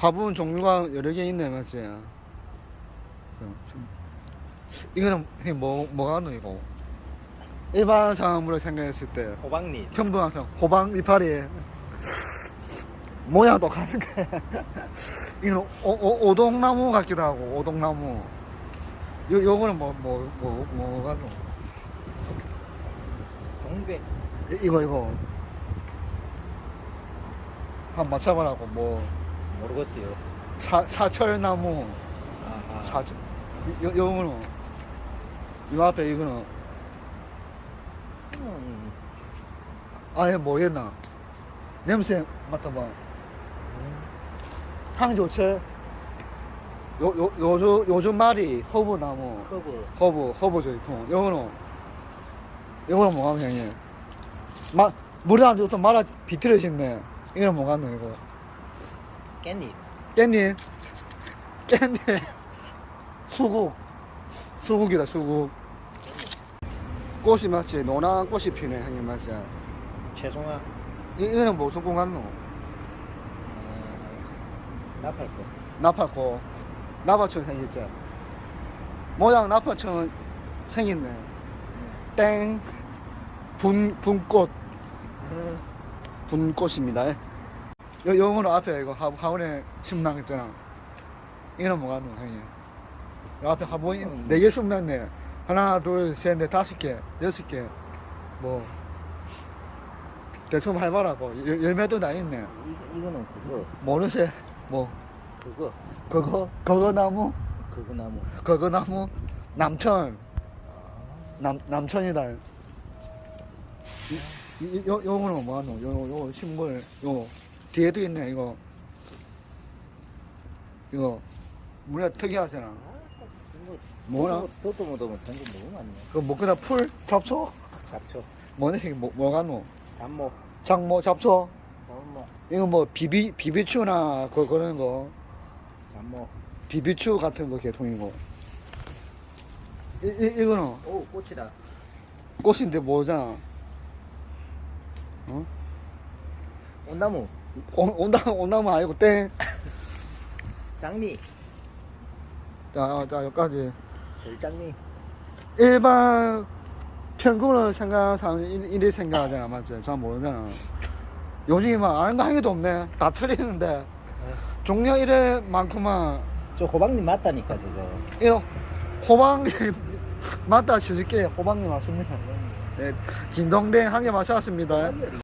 화분 종류가 여러 개 있네, 맞지? 어, 이거는 뭐, 뭐가 하노, 이거? 일반 사람으로 생각했을 때, 호박잎. 평범한 호박 이파리. 모양도 가는데. 이거는 오, 오, 오동나무 같기도 하고, 오동나무. 요, 요거는 뭐, 뭐, 뭐, 뭐가 노? 동백. 이- 이거, 이거. 한번 맞춰보라고, 뭐, 모르겠어요. 사, 사철나무. 아하. 사철. 요, 요거는, 요 앞에 이거는, 음. 아예 뭐였나? 냄새 맡아봐. 향 좋지? 요, 요, 요즘, 요즘 말이 허브나무, 커브. 허브, 허브죠, 이거. 요거는, 요거는 뭐가 형님? 마, 물이 안 좋다 말아 비틀어졌네. 이거는 뭐가 노 이거? 깻잎. 깻잎? 깻잎. 수국. 수국이다, 수국. 꽃이 맞지? 노란 꽃이 피네, 형님 맞지? 최송아. 이, 이거는 무슨 꽃 같노? 어, 나팔꽃. 나팔꽃. 나팔처럼 생겼지? 모양 나팔처럼 생겼네. 땡. 분, 분꽃. 분꽃입니다. 요, 요거는 앞에 이거 하, 하원에 있잖아. 이거는 뭐가 노, 형님? 요 앞에 화분이 음. 네개 심났네. 하나, 둘, 셋, 넷, 다섯 개, 여섯 개. 뭐. 대충 해봐라고. 열- 열매도 다 있네. 이, 이거는 그거. 모르세. 뭐. 그거. 그거, 그거 나무? 그거 나무. 그거 나무? 남천. 남, 남천이다. 이, 이, 요, 요거는 뭐하노? 요, 요, 식물, 요, 뒤에도 있네, 이거. 이거, 물에 특이하잖아. 뭐나? 또또 못하면 전부 너무 많네. 그 뭐그다 풀? 잡초? 잡초. 뭐네, 이게 뭐, 뭐가 노? 잡모. 장모, 잡초? 잡모. 이거 뭐, 비비, 비비추나, 그, 그런 거. 잡모. 비비추 같은 거 개통이고. 이, 이, 이거는 오 꽃이다. 꽃인데 뭐잖아. 어? 온나무. 온, 온다, 온다면 아니고 땡. 장미. 자, 자, 여기까지. 별장미. 일반 평균으로 생각하는 사람은 이- 이리 생각하잖아, 맞지? 잘 모르잖아. 요즘에 막 아는 거 한 개도 없네. 다 틀리는데. 종려 이래만큼만, 저 호박잎 맞다니까 지금. 이런 호박님, 맞다, 실게 호박님 맞습니다. 네, 긴동댕 한 개 마셨습니다.